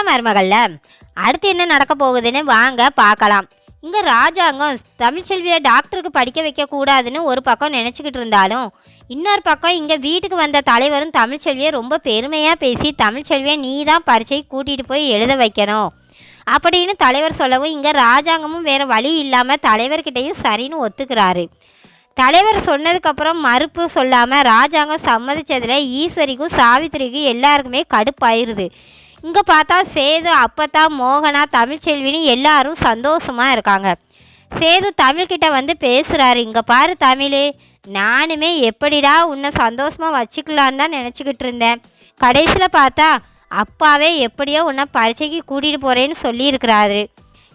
என்ன மருமகள்ல. அடுத்து என்ன நடக்க போகுதுன்னு வாங்க பார்க்கலாம். இங்கே ராஜாங்கம் தமிழ்ச்செல்வியை டாக்டருக்கு படிக்க வைக்கக்கூடாதுன்னு ஒரு பக்கம் நினச்சிக்கிட்டு இருந்தாலும் இன்னொரு பக்கம் இங்கே வீட்டுக்கு வந்த தலைவரும் தமிழ்ச்செல்வியை ரொம்ப பெருமையாக பேசி தமிழ்ச்செல்வியை நீ தான் பரீட்சை கூட்டிகிட்டு போய் எழுத வைக்கணும். அப்படின்னு தலைவர் சொல்லவும் இங்கே ராஜாங்கமும் வேறு வழி இல்லாமல் தலைவர்கிட்டையும் சரின்னு ஒத்துக்கிறாரு. தலைவர் சொன்னதுக்கப்புறம் மறுப்பு சொல்லாமல் ராஜாங்கம் சம்மதிச்சதில் ஈஸ்வரிக்கும் சாவித்திரிக்கும் எல்லாருக்குமே கடுப்பாயிருது. இங்கே பார்த்தா சேது அப்பத்தா மோகனா தமிழ்ச்செல்வின்னு எல்லாரும் சந்தோஷமாக இருக்காங்க. சேது தமிழ்கிட்ட வந்து பேசுகிறாரு இங்கே பாரு தமிழ் நானுமே எப்படிடா உன்னை சந்தோஷமாக வச்சுக்கலான்னு தான் நினச்சிக்கிட்டு இருந்தேன். கடைசியில் பார்த்தா அப்பாவே எப்படியோ உன்னை பரீட்சைக்கு கூட்டிகிட்டு போகிறேன்னு சொல்லியிருக்கிறாரு.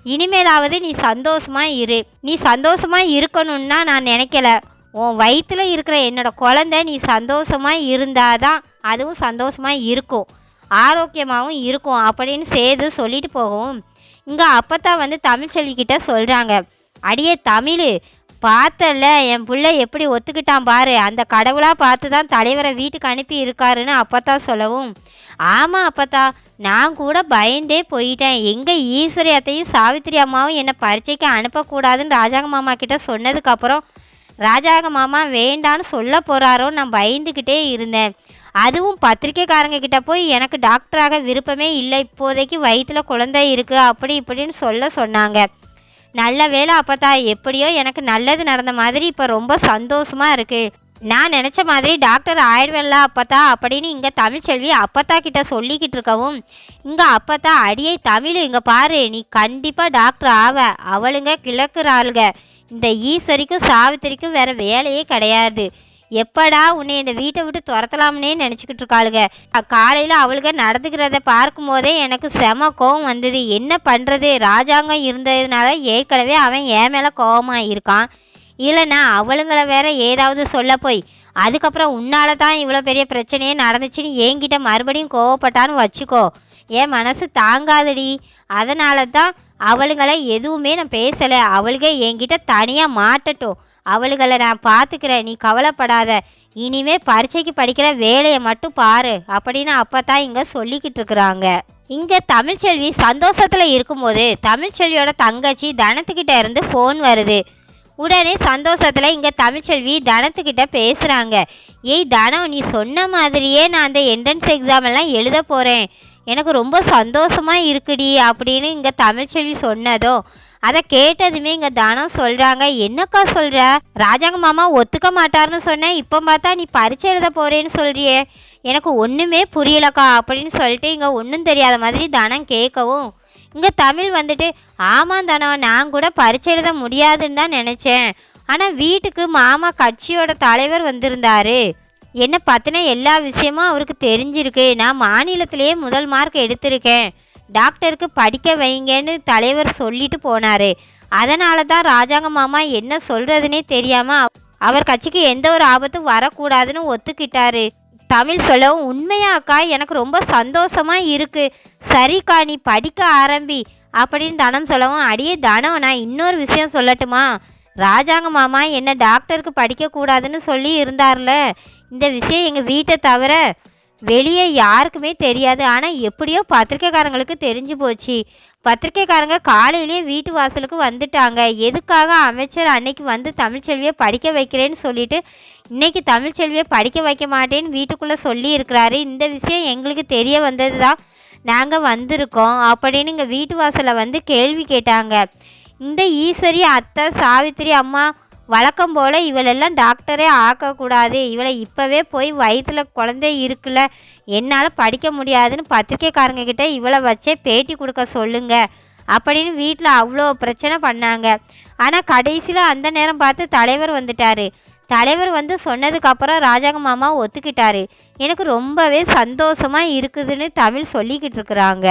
இனிமேலாவது நீ சந்தோஷமாக இரு. நீ சந்தோஷமாக இருக்கணும்னா நான் நினைக்கல. உன் வயிற்றில் இருக்கிற என்னோட குழந்தை நீ சந்தோஷமாக இருந்தால் தான் அதுவும் சந்தோஷமாக இருக்கும். ஆரோக்கியமாகவும் இருக்கும் அப்படின்னு சேது சொல்லிட்டு போகவும் இங்கே அப்பத்தா வந்து தமிழ்ச்செல்விக்கிட்ட சொல்கிறாங்க அடியே தமிழ் பார்த்தல என் பிள்ளை எப்படி ஒத்துக்கிட்டான் பாரு. அந்த கடவுளாக பார்த்து தான் தலைவரை வீட்டுக்கு அனுப்பி இருக்காருன்னு அப்பத்தா சொல்லவும் ஆமாம் அப்பத்தா நான் கூட பயந்தே போயிட்டேன். எங்கே ஈஸ்வரி அத்தையும் சாவித்திரி அம்மாவும் என்னை பரீட்சைக்கு அனுப்பக்கூடாதுன்னு ராஜாங்க மாமா கிட்ட சொன்னதுக்கப்புறம் ராஜாங்க மாமா வேண்டான்னு சொல்ல போகிறாரோ நான் பயந்துக்கிட்டே இருந்தேன். அதுவும் பத்திரிக்கைக்காரங்க கிட்ட போய் எனக்கு டாக்டராக விருப்பமே இல்லை. இப்போதைக்கு வயிற்றில் குழந்தை இருக்குது அப்படி இப்படின்னு சொல்ல சொன்னாங்க. நல்ல வேலை அப்பத்தா எப்படியோ எனக்கு நல்லது நடந்த மாதிரி இப்போ ரொம்ப சந்தோஷமாக இருக்குது நான் நினச்ச மாதிரி டாக்டர் ஆயிடுவேன்ல அப்பத்தா. அப்படின்னு இங்கே தமிழ்ச்செல்வி அப்பத்தா கிட்ட சொல்லிக்கிட்டு இருக்கவும் இங்கே அப்பத்தா அடியை தமிழ் இங்கே பாரு. நீ கண்டிப்பாக டாக்டர் ஆவ. அவளுங்க கிழக்குறாளுங்க இந்த ஈஸ்வரிக்கும் சாவித்திரிக்கும் வேற வேலையே கிடையாது. எப்படா உன்னை இந்த வீட்டை விட்டு துரத்தலாம்னே நினச்சிக்கிட்டு இருக்காளுங்க. காலையில் அவளுங்க நடந்துக்கிறத பார்க்கும் போதே எனக்கு செம கோவம் வந்தது. என்ன பண்ணுறது ராஜாங்கம் இருந்ததுனால ஏற்கனவே அவன் என் மேலே கோபமாக இருக்கான். இல்லைனா அவளுங்கள வேற ஏதாவது சொல்ல போய் அதுக்கப்புறம் உன்னால தான் இவ்வளோ பெரிய பிரச்சனையே நடந்துச்சுன்னு என்கிட்ட மறுபடியும் கோவப்பட்டான்னு வச்சுக்கோ. என் மனசு தாங்காதடி. அதனால தான் அவளுங்களை எதுவுமே நான் பேசலை. அவளுக என்கிட்ட தனியாக மாட்டட்டும். அவளுகளை நான் பார்த்துக்கிறேன். நீ கவலைப்படாத. இனிமே பரீட்சைக்கு படிக்கிற வேலையை மட்டும் பாரு அப்படின்னு அப்போ தான் இங்கே சொல்லிக்கிட்டு இருக்கிறாங்க. இங்கே தமிழ்ச்செல்வி சந்தோஷத்தில் இருக்கும்போது தமிழ்ச்செல்வியோட தங்கச்சி தனத்துக்கிட்ட இருந்து ஃபோன் வருது. உடனே சந்தோஷத்தில் இங்கே தமிழ்ச்செல்வி தனத்துக்கிட்ட பேசுகிறாங்க ஏய் தனம் நீ சொன்ன மாதிரியே நான் அந்த என்ட்ரன்ஸ் எக்ஸாம் எல்லாம் எழுத போகிறேன் எனக்கு ரொம்ப சந்தோஷமாக இருக்குடி அப்படின்னு இங்கே தமிழ்ச்செல்வி சொன்னதோ அதை கேட்டதுமே இங்கே தனம் சொல்கிறாங்க என்னக்கா சொல்கிற ராஜாங்க மாமா ஒத்துக்க மாட்டார்னு சொன்னேன் இப்போ பார்த்தா நீ பரிச்சை எழுத போகிறேன்னு சொல்கிறியே எனக்கு ஒன்றுமே புரியலக்கா அப்படின்னு சொல்லிட்டு இங்கே ஒன்றும் தெரியாத மாதிரி தனம் கேட்கவும் இங்கே தமிழ் வந்துட்டு ஆமாம் தனம் நான் கூட பரிச்சை எழுத முடியாதுன்னு தான் நினச்சேன். ஆனால் வீட்டுக்கு மாமா கட்சியோட தலைவர் வந்திருந்தாரு. என்னை பற்றின எல்லா விஷயமும் அவருக்கு தெரிஞ்சிருக்கு. நான் மாநிலத்திலேயே முதல் மார்க் எடுத்திருக்கேன். டாக்டருக்கு படிக்க வைங்கன்னு தலைவர் சொல்லிட்டு போனார். அதனால தான் ராஜாங்க மாமா என்ன சொல்கிறதுனே தெரியாமல் அவர் கட்சிக்கு எந்த ஒரு ஆபத்தும் வரக்கூடாதுன்னு ஒத்துக்கிட்டாரு. தமிழ் சொல்லவும் உண்மையாக்கா எனக்கு ரொம்ப சந்தோஷமா இருக்குது சரிக்கா நீ படிக்க ஆரம்பி. அப்படின்னு தனம் சொல்லவும் அடியே தனம் நான் இன்னொரு விஷயம் சொல்லட்டுமா? ராஜாங்க மாமா என்ன டாக்டருக்கு படிக்கக்கூடாதுன்னு சொல்லி இருந்தார்ல. இந்த விஷயம் எங்கள் வீட்டை தவிர வெளியே யாருக்குமே தெரியாது. ஆனால் எப்படியோ பத்திரிக்கைக்காரங்களுக்கு தெரிஞ்சு போச்சு. பத்திரிக்கைக்காரங்க காலையிலேயே வீட்டு வாசலுக்கு வந்துட்டாங்க. எதுக்காக அமைச்சர் அன்னைக்கு வந்து தமிழ்ச்செல்வியை படிக்க வைக்கிறேன்னு சொல்லிட்டு இன்னைக்கு தமிழ்ச்செல்வியை படிக்க வைக்க மாட்டேன்னு வீட்டுக்குள்ளே சொல்லி இருக்கிறாரு இந்த விஷயம் எங்களுக்கு தெரிய வந்தது தான் நாங்கள் வந்திருக்கோம் அப்படின்னு இங்கே வீட்டு வாசலில் வந்து கேள்வி கேட்டாங்க. இந்த ஈஸ்வரி அத்தை சாவித்திரி அம்மா வழக்கம் போல் இவளெல்லாம் டாக்டரே ஆக்கக்கூடாது. இவளை இப்போவே போய் வயிற்றில் குழந்தை இருக்குல்ல. என்னால் படிக்க முடியாதுன்னு பத்திரிக்கைக்காரங்க கிட்டே இவளை வச்சே பேட்டி கொடுக்க சொல்லுங்க. அப்படின்னு வீட்டில் அவ்வளோ பிரச்சனை பண்ணாங்க. ஆனால் கடைசியில் அந்த நேரம் பார்த்து தலைவர் வந்துட்டார். தலைவர் வந்து சொன்னதுக்கப்புறம் ராஜாங்க மாமா ஒத்துக்கிட்டாரு. எனக்கு ரொம்பவே சந்தோஷமாக இருக்குதுன்னு தமிழ் சொல்லிக்கிட்டு இருக்கிறாங்க.